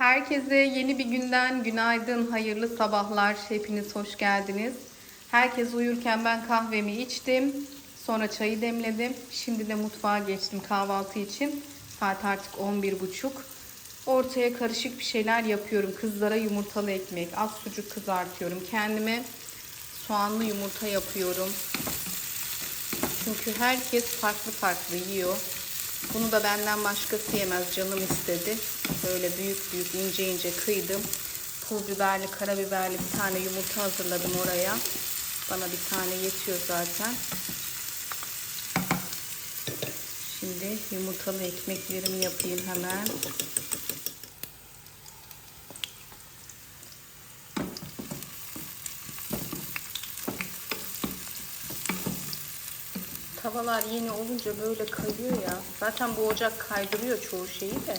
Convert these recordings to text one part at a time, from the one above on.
Herkese yeni bir günden günaydın, hayırlı sabahlar. Hepiniz hoş geldiniz. Herkes uyurken ben kahvemi içtim. Sonra çayı demledim. Şimdi de mutfağa geçtim kahvaltı için. Saat artık 11.30. Ortaya karışık bir şeyler yapıyorum. Kızlara yumurtalı ekmek, az sucuk kızartıyorum. Kendime soğanlı yumurta yapıyorum. Çünkü herkes farklı farklı yiyor. Bunu da benden başkası yemez. Canım istedi. Böyle büyük büyük ince ince kıydım. Pul biberli, karabiberli bir tane yumurta hazırladım oraya. Bana bir tane yetiyor zaten. Şimdi yumurtalı ekmeklerimi yapayım hemen. Tavalar yeni olunca böyle kayıyor ya. Zaten bu ocak kaydırıyor çoğu şeyi de.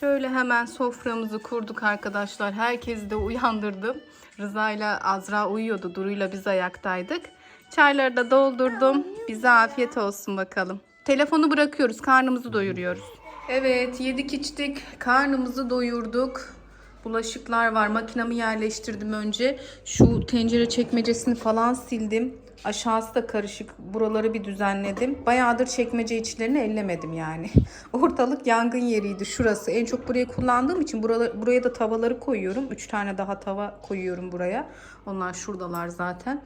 Şöyle hemen soframızı kurduk arkadaşlar. Herkesi de uyandırdım. Rıza ile Azra uyuyordu. Duru'yla biz ayaktaydık. Çayları da doldurdum. Bize afiyet olsun bakalım. Telefonu bırakıyoruz. Karnımızı doyuruyoruz. Evet yedik içtik. Karnımızı doyurduk. Bulaşıklar var. Makinamı yerleştirdim önce. Şu tencere çekmecesini falan sildim. Aşağısı da karışık. Buraları bir düzenledim. Bayağıdır çekmece içlerini ellemedim yani. Ortalık yangın yeriydi şurası. En çok burayı kullandığım için buralar, buraya da tavaları koyuyorum. Üç tane daha tava koyuyorum buraya. Onlar şuradalar zaten.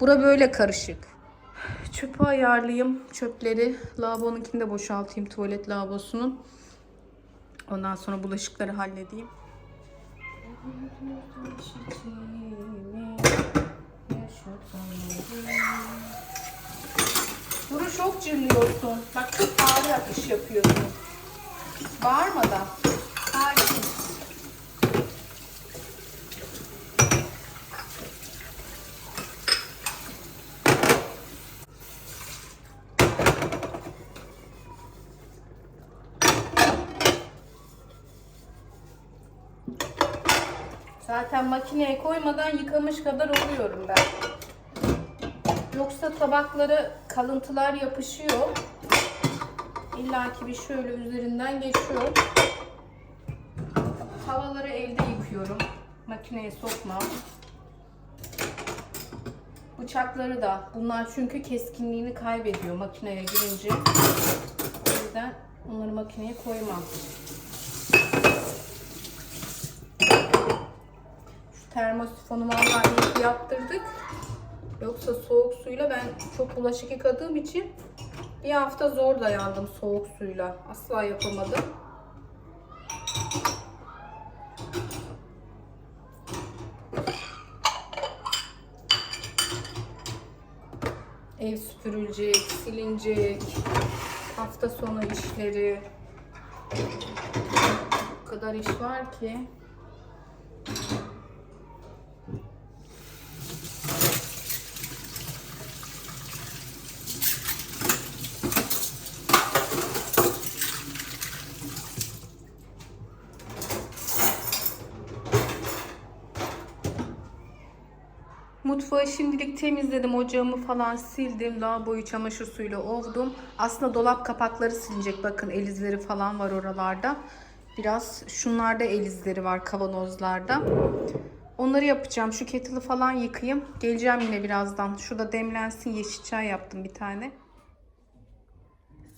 Bura böyle karışık. Çöpü ayarlayayım. Çöpleri lavabonunkini de boşaltayım. Tuvalet lavabosunun. Ondan sonra bulaşıkları halledeyim. Duru çok cırlıyorsun. Bak çok ağır akış yapıyorsun. Bağırmadan. Sakin. Zaten makineye koymadan yıkamış kadar oluyorum ben. Yoksa tabaklara kalıntılar yapışıyor. İlla ki bir şöyle üzerinden geçiyor. Tavaları elde yıkıyorum. Makineye sokmam. Bıçakları da. Bunlar çünkü keskinliğini kaybediyor makineye girince. O yüzden onları makineye koymam. Termosifonu vallahi yaptırdık. Yoksa soğuk suyla ben çok bulaşık yıkadığım için bir hafta zor dayandım soğuk suyla. Asla yapamadım. Ev süpürülecek, silinecek. Hafta sonu işleri. O kadar iş var ki. Mutfağı şimdilik temizledim. Ocağımı falan sildim. Lavaboyu çamaşır suyuyla ovdum. Aslında dolap kapakları silinecek. Bakın el izleri falan var oralarda. Biraz şunlarda el izleri var kavanozlarda. Onları yapacağım. Şu kettle'ı falan yıkayayım. Geleceğim yine birazdan. Şurada demlensin. Yeşil çay yaptım bir tane.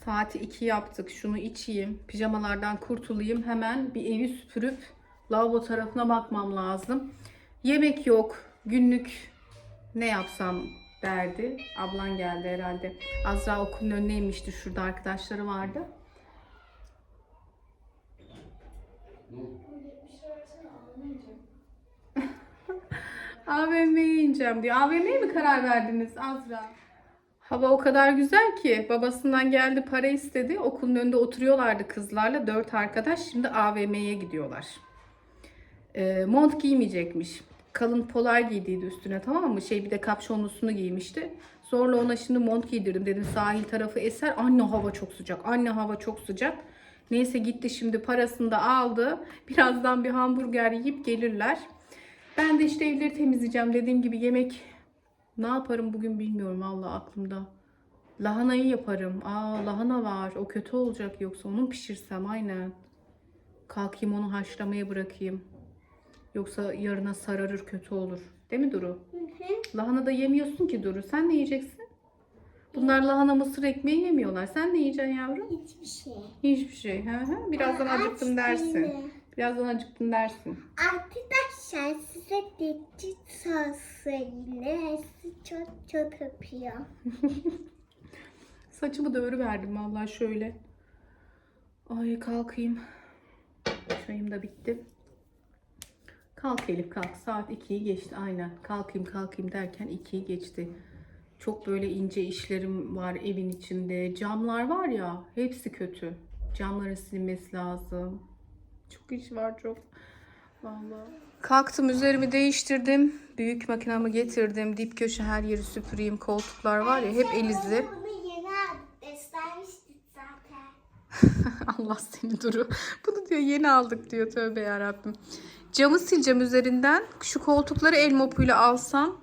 Saati 2 yaptık. Şunu içeyim. Pijamalardan kurtulayım. Hemen bir evi süpürüp lavabo tarafına bakmam lazım. Yemek yok. Günlük ne yapsam derdi. Ablan geldi herhalde. Azra okulun önüne inmişti. Şurada arkadaşları vardı. AVM'ye ineceğim diyor. AVM'ye mi karar verdiniz Azra? Hava o kadar güzel ki babasından geldi para istedi. Okulun önünde oturuyorlardı kızlarla. Dört arkadaş şimdi AVM'ye gidiyorlar. E, mont giymeyecekmiş. Kalın polar giydiydi üstüne tamam mı? Şey bir de kapşonlusunu giymişti. Sonra ona şimdi mont giydirdim dedim sahil tarafı eser. Anne hava çok sıcak. Anne hava çok sıcak. Neyse gitti şimdi parasını da aldı. Birazdan bir hamburger yiyip gelirler. Ben de işte evleri temizleyeceğim. Dediğim gibi yemek ne yaparım bugün bilmiyorum Allah aklımda. Lahanayı yaparım. Aa lahana var. O kötü olacak yoksa onu pişirsem aynen. Kalkayım onu haşlamaya bırakayım. Yoksa yarına sararır kötü olur. Değil mi Duru? Hı hı. Lahana da yemiyorsun ki Duru. Sen ne yiyeceksin? Bunlar lahana mısır ekmeği yemiyorlar. Sen ne yiyeceksin yavrum? Hiçbir şey. Hiçbir şey. Hı hı. Birazdan Aç acıktım dersin. değilim. Birazdan acıktım dersin. Arkadaşlar size dedi sosuyla sizi çok çok öpüyor. Saçımı da örüverdim vallahi şöyle. Ay kalkayım. Çayım da bitti. Kalk Elif kalk. Saat 2'yi geçti aynen. Kalkayım kalkayım derken 2'yi geçti. Çok böyle ince işlerim var evin içinde. Camlar var ya hepsi kötü. Camların silinmesi lazım. Çok iş var çok. Vallahi. Kalktım üzerimi değiştirdim. Büyük makinamı getirdim. Dip köşe her yeri süpüreyim. Koltuklar var ya hep elizli. Allah seni duru. Bunu diyor yeni aldık diyor tövbe yarabbim. Camı sileceğim üzerinden. Şu koltukları el mopuyla alsam.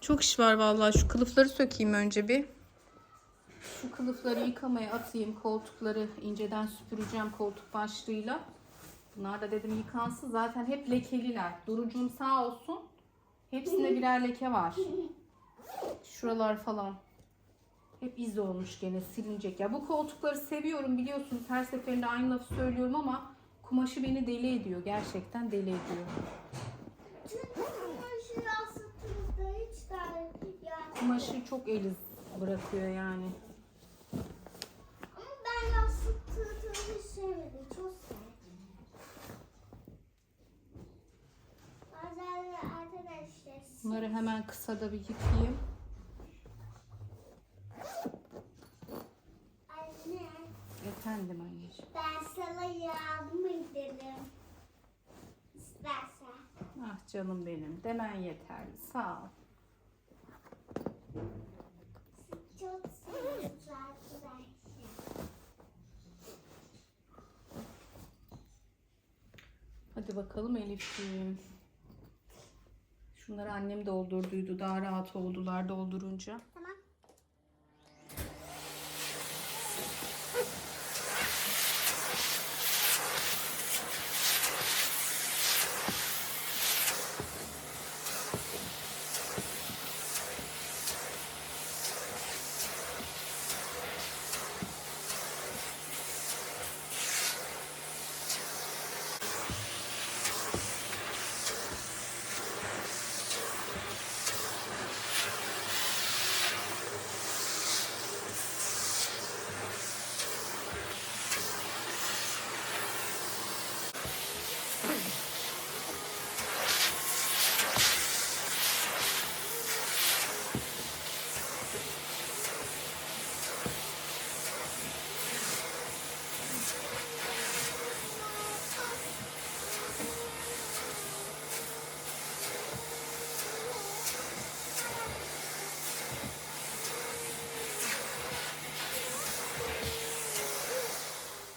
Çok iş var vallahi. Şu kılıfları sökeyim önce bir. Şu kılıfları yıkamaya atayım. Koltukları inceden süpüreceğim koltuk başlığıyla. Bunlar da dedim yıkansın. Zaten hep lekeliler. Durucum sağ olsun. Hepsinde birer leke var. Şuralar falan. Hep iz olmuş gene silinecek. Ya bu koltukları seviyorum biliyorsunuz. Her seferinde aynı lafı söylüyorum ama kumaşı beni deli ediyor. Gerçekten deli ediyor. Hiç. Kumaşı çok eliz bırakıyor yani. Ama ben yastık tığını sevmedim. Çok sevdim. Bazen arkadaşlar Bunları hemen kısa da bir yıkayayım. anne Efendim anneciğim. ben canım benim. Demen yeterli. Sağ ol. Çok. Hadi bakalım Elifciğim. Şunları annem doldurduydu. Daha rahat oldular doldurunca. Tamam.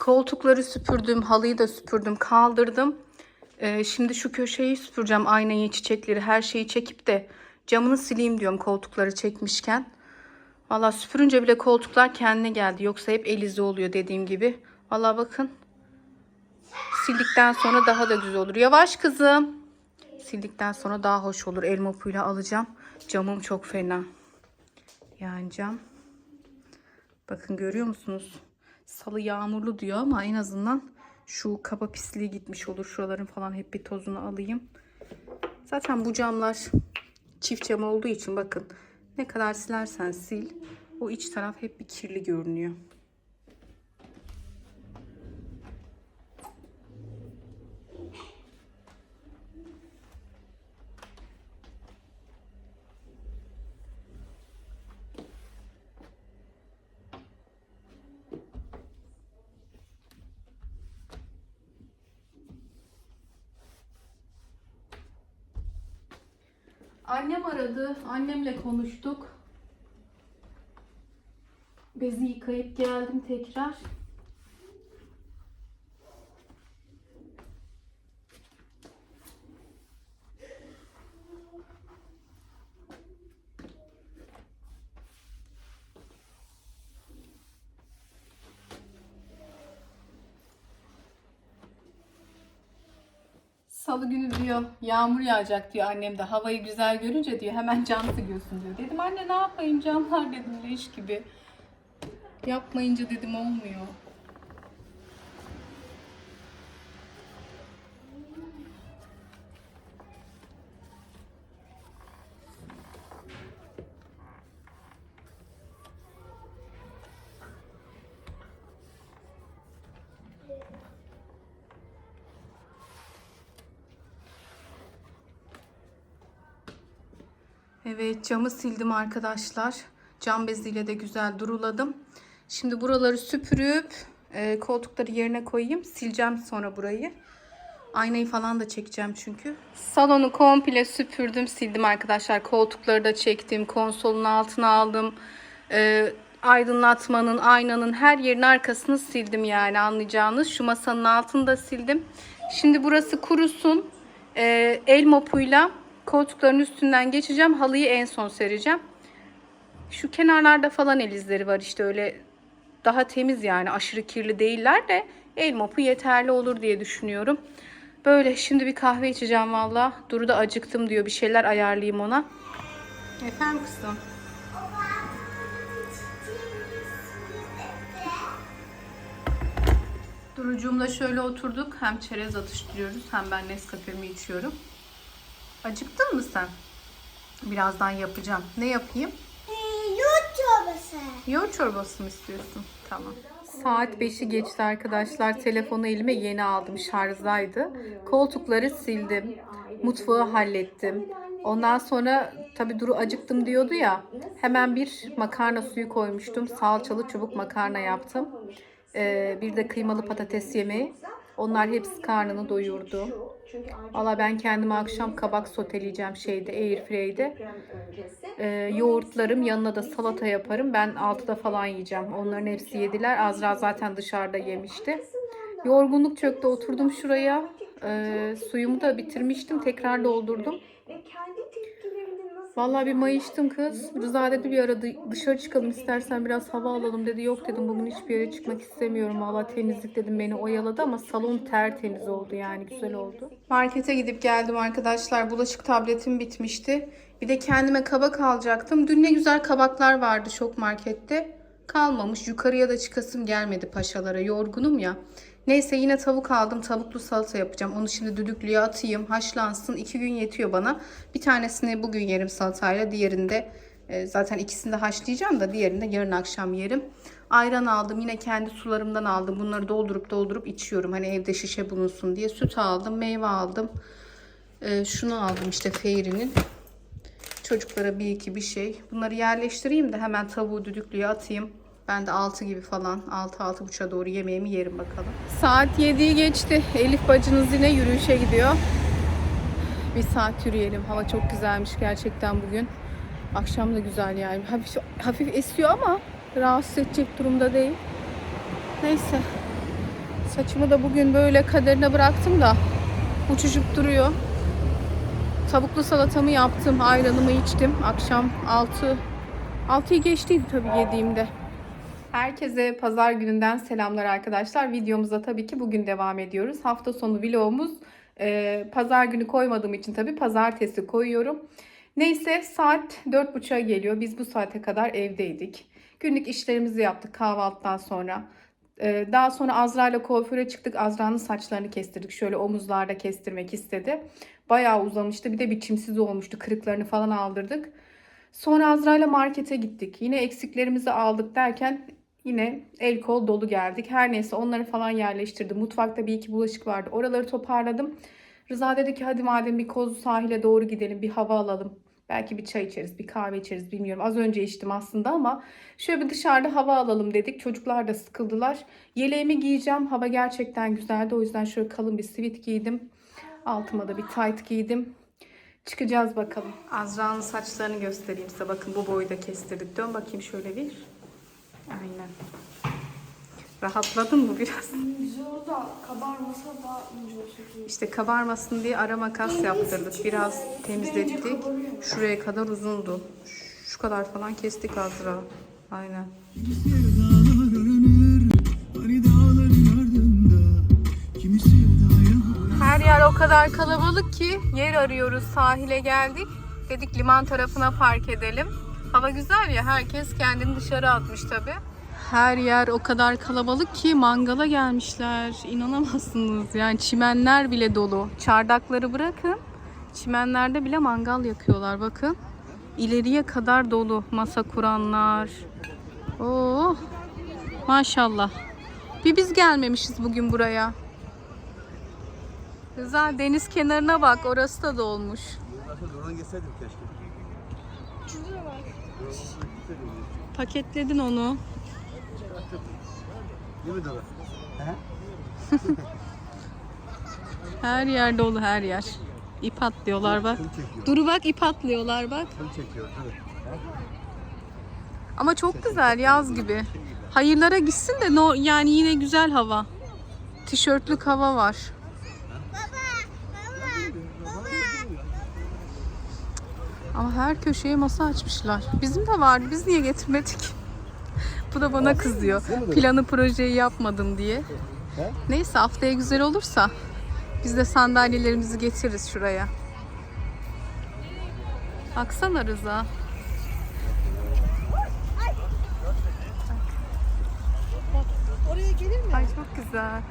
Koltukları süpürdüm, halıyı da süpürdüm, kaldırdım. Ee, şimdi şu köşeyi süpüreceğim. Aynayı, çiçekleri, her şeyi çekip de camını sileyim diyorum koltukları çekmişken. Valla süpürünce bile koltuklar kendine geldi. Yoksa hep elizi oluyor dediğim gibi. Valla bakın. Sildikten sonra daha da güzel olur. Yavaş kızım. Sildikten sonra daha hoş olur. El mopuyla alacağım. Camım çok fena. Yani cam. Bakın görüyor musunuz? Salı yağmurlu diyor ama en azından şu kaba pisliği gitmiş olur. Şuraların falan hep bir tozunu alayım. Zaten bu camlar çift cam olduğu için bakın ne kadar silersen sil o iç taraf hep bir kirli görünüyor. Annem aradı. Annemle konuştuk. Bezi yıkayıp geldim tekrar. Salı günü diyor yağmur yağacak diyor annem de havayı güzel görünce diyor hemen cam siliyorsun diyor. Dedim anne ne yapayım camlar dedim leş gibi. Yapmayınca dedim olmuyor. Evet camı sildim arkadaşlar. Cam beziyle de güzel duruladım. Şimdi buraları süpürüp e, koltukları yerine koyayım. Sileceğim sonra burayı. Aynayı falan da çekeceğim çünkü. Salonu komple süpürdüm, sildim arkadaşlar. Koltukları da çektim. Konsolun altına aldım. E, aydınlatmanın, aynanın her yerin arkasını sildim yani anlayacağınız. Şu masanın altını da sildim. Şimdi burası kurusun. E, el mopuyla koltukların üstünden geçeceğim. Halıyı en son sereceğim. Şu kenarlarda falan el izleri var işte öyle daha temiz yani aşırı kirli değiller de el mopu yeterli olur diye düşünüyorum. Böyle şimdi bir kahve içeceğim valla. Duru da acıktım diyor bir şeyler ayarlayayım ona. Efendim kızım. Durucuğumla şöyle oturduk. Hem çerez atıştırıyoruz hem ben Nescafe'mi içiyorum. Acıktın mı sen? Birazdan yapacağım. Ne yapayım? Yoğurt çorbası. Yoğurt çorbası mı istiyorsun? Tamam. Saat 5'i geçti arkadaşlar. Telefonu elime yeni aldım. Şarjdaydı. Koltukları sildim. Mutfağı hallettim. Ondan sonra tabii Duru acıktım diyordu ya. Hemen bir makarna suyu koymuştum. Salçalı çubuk makarna yaptım. Ee, bir de kıymalı patates yemeği. Onlar hepsi karnını doyurdu. Valla ben kendime akşam kabak soteleyeceğim şeyde airfry'de. Ee, yoğurtlarım yanına da salata yaparım. Ben 6'da falan yiyeceğim. Onların hepsi yediler. Azra zaten dışarıda yemişti. Yorgunluk çöktü. Oturdum şuraya. Ee, suyumu da bitirmiştim. Tekrar doldurdum. Vallahi bir mayıştım kız. Rıza dedi bir ara dı- dışarı çıkalım istersen biraz hava alalım dedi. Yok dedim bugün hiçbir yere çıkmak istemiyorum. Vallahi temizlik dedim beni oyaladı ama salon tertemiz oldu yani güzel oldu. Markete gidip geldim arkadaşlar. Bulaşık tabletim bitmişti. Bir de kendime kabak alacaktım. Dün ne güzel kabaklar vardı şok markette. Kalmamış. Yukarıya da çıkasım gelmedi paşalara. Yorgunum ya. Neyse yine tavuk aldım. Tavuklu salata yapacağım. Onu şimdi düdüklüye atayım. Haşlansın. İki gün yetiyor bana. Bir tanesini bugün yerim salatayla. Diğerinde e, zaten ikisini de haşlayacağım da diğerini de yarın akşam yerim. Ayran aldım. Yine kendi sularımdan aldım. Bunları doldurup doldurup içiyorum. Hani evde şişe bulunsun diye. Süt aldım. Meyve aldım. E, şunu aldım işte Fairy'nin. Çocuklara bir iki bir şey. Bunları yerleştireyim de hemen tavuğu düdüklüye atayım. Ben de 6 gibi falan 6-6.30'a doğru yemeğimi yerim bakalım. Saat 7'yi geçti. Elif bacınız yine yürüyüşe gidiyor. Bir saat yürüyelim. Hava çok güzelmiş gerçekten bugün. Akşam da güzel yani. Hafif, hafif esiyor ama rahatsız edecek durumda değil. Neyse. Saçımı da bugün böyle kaderine bıraktım da uçuşup duruyor. Tavuklu salatamı yaptım, ayranımı içtim. Akşam 6 6'yı geçtiydi tabii yediğimde. Herkese pazar gününden selamlar arkadaşlar. Videomuza tabii ki bugün devam ediyoruz. Hafta sonu vlogumuz e, pazar günü koymadığım için tabii pazartesi koyuyorum. Neyse saat 4.30'a geliyor. Biz bu saate kadar evdeydik. Günlük işlerimizi yaptık kahvaltıdan sonra. Ee, Daha sonra Azra ile kuaföre çıktık. Azra'nın saçlarını kestirdik. Şöyle omuzlarda kestirmek istedi. Bayağı uzamıştı. Bir de biçimsiz olmuştu. Kırıklarını falan aldırdık. Sonra Azra ile markete gittik. Yine eksiklerimizi aldık derken yine el kol dolu geldik. Her neyse onları falan yerleştirdim. Mutfakta bir iki bulaşık vardı. Oraları toparladım. Rıza dedi ki hadi madem bir Kozlu sahile doğru gidelim bir hava alalım. Belki bir çay içeriz, bir kahve içeriz bilmiyorum. Az önce içtim aslında ama şöyle bir dışarıda hava alalım dedik. Çocuklar da sıkıldılar. Yeleğimi giyeceğim. Hava gerçekten güzeldi. O yüzden şöyle kalın bir sivit giydim. Altıma da bir tight giydim. Çıkacağız bakalım. Azra'nın saçlarını göstereyim size. Bakın bu boyda kestirdik. Dön bakayım şöyle bir. Aynen. Rahatladın mı biraz? Güzel oldu da kabarmasa daha ince olsun. İşte kabarmasın diye ara makas yaptırdık. Biraz temizlettik. Şuraya kadar uzundu. Şu kadar falan kestik Azra. Aynen. Her yer o kadar kalabalık ki yer arıyoruz. Sahile geldik. Dedik liman tarafına park edelim. Hava güzel ya herkes kendini dışarı atmış tabi. Her yer o kadar kalabalık ki mangala gelmişler. İnanamazsınız. Yani çimenler bile dolu. Çardakları bırakın. Çimenlerde bile mangal yakıyorlar bakın. İleriye kadar dolu masa kuranlar. Oo. Maşallah. Bir biz gelmemişiz bugün buraya. Güzel deniz kenarına bak orası da dolmuş. Oradan geçseydim keşke. Şurada var. Paketledin onu. Her yer dolu her yer. İp atlıyorlar bak. Duru bak ip atlıyorlar bak. Çekiyor. Ama çok güzel yaz gibi. Hayırlara gitsin de no, yani yine güzel hava. Tişörtlük hava var. Ama her köşeye masa açmışlar. Bizim de vardı. Biz niye getirmedik? Bu da bana kızıyor. Planı projeyi yapmadım diye. He? Neyse haftaya güzel olursa biz de sandalyelerimizi getiririz şuraya. Baksana Rıza. Oraya gelir mi? Ay çok güzel.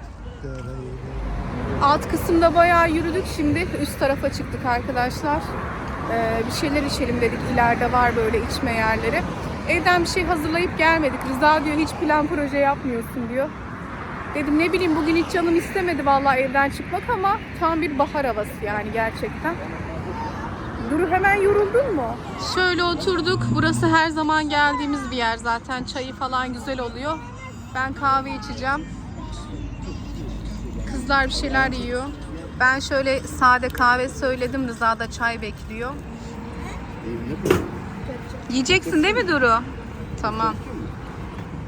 Alt kısımda bayağı yürüdük şimdi. Üst tarafa çıktık arkadaşlar. Ee, bir şeyler içelim dedik. İleride var böyle içme yerleri. Evden bir şey hazırlayıp gelmedik. Rıza diyor hiç plan proje yapmıyorsun diyor. Dedim ne bileyim bugün hiç canım istemedi vallahi evden çıkmak ama tam bir bahar havası yani gerçekten. Duru hemen yoruldun mu? Şöyle oturduk. Burası her zaman geldiğimiz bir yer zaten. Çayı falan güzel oluyor. Ben kahve içeceğim. Kızlar bir şeyler yiyor. Ben şöyle sade kahve söyledim. Rıza da çay bekliyor. Yiyeceksin değil mi Duru? Tamam.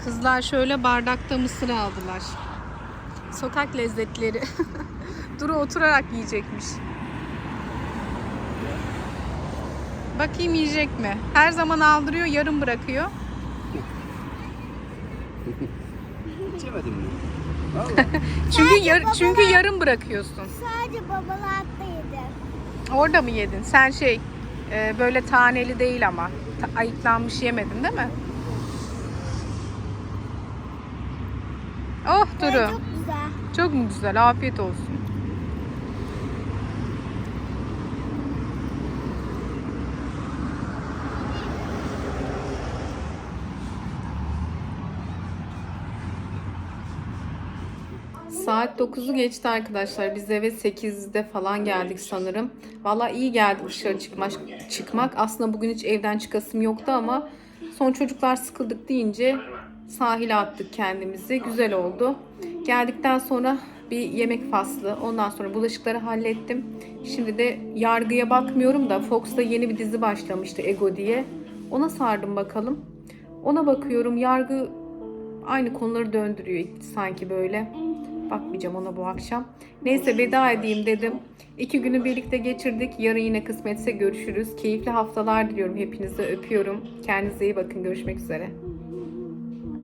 Kızlar şöyle bardakta mısır aldılar. Sokak lezzetleri. Duru oturarak yiyecekmiş. Bakayım yiyecek mi? Her zaman aldırıyor, yarım bırakıyor. İçemedim mi? Çünkü yar- çünkü yarım bırakıyorsun. Sadece babalarda yedim. Orada mı yedin? Sen şey e, böyle taneli değil ama Ta- ayıklanmış yemedin değil mi? Oh Böyle Duru. Çok güzel. Çok mu güzel? Afiyet olsun. Saat 9'u geçti arkadaşlar. Biz eve 8'de falan geldik sanırım. Valla iyi geldi dışarı çıkmak. çıkmak. Aslında bugün hiç evden çıkasım yoktu ama son çocuklar sıkıldık deyince sahile attık kendimizi. Güzel oldu. Geldikten sonra bir yemek faslı. Ondan sonra bulaşıkları hallettim. Şimdi de yargıya bakmıyorum da Fox'ta yeni bir dizi başlamıştı Ego diye. Ona sardım bakalım. Ona bakıyorum. Yargı aynı konuları döndürüyor sanki böyle. Bakmayacağım ona bu akşam. Neyse veda edeyim dedim. İki günü birlikte geçirdik. Yarın yine kısmetse görüşürüz. Keyifli haftalar diliyorum hepinize. Öpüyorum. Kendinize iyi bakın. Görüşmek üzere.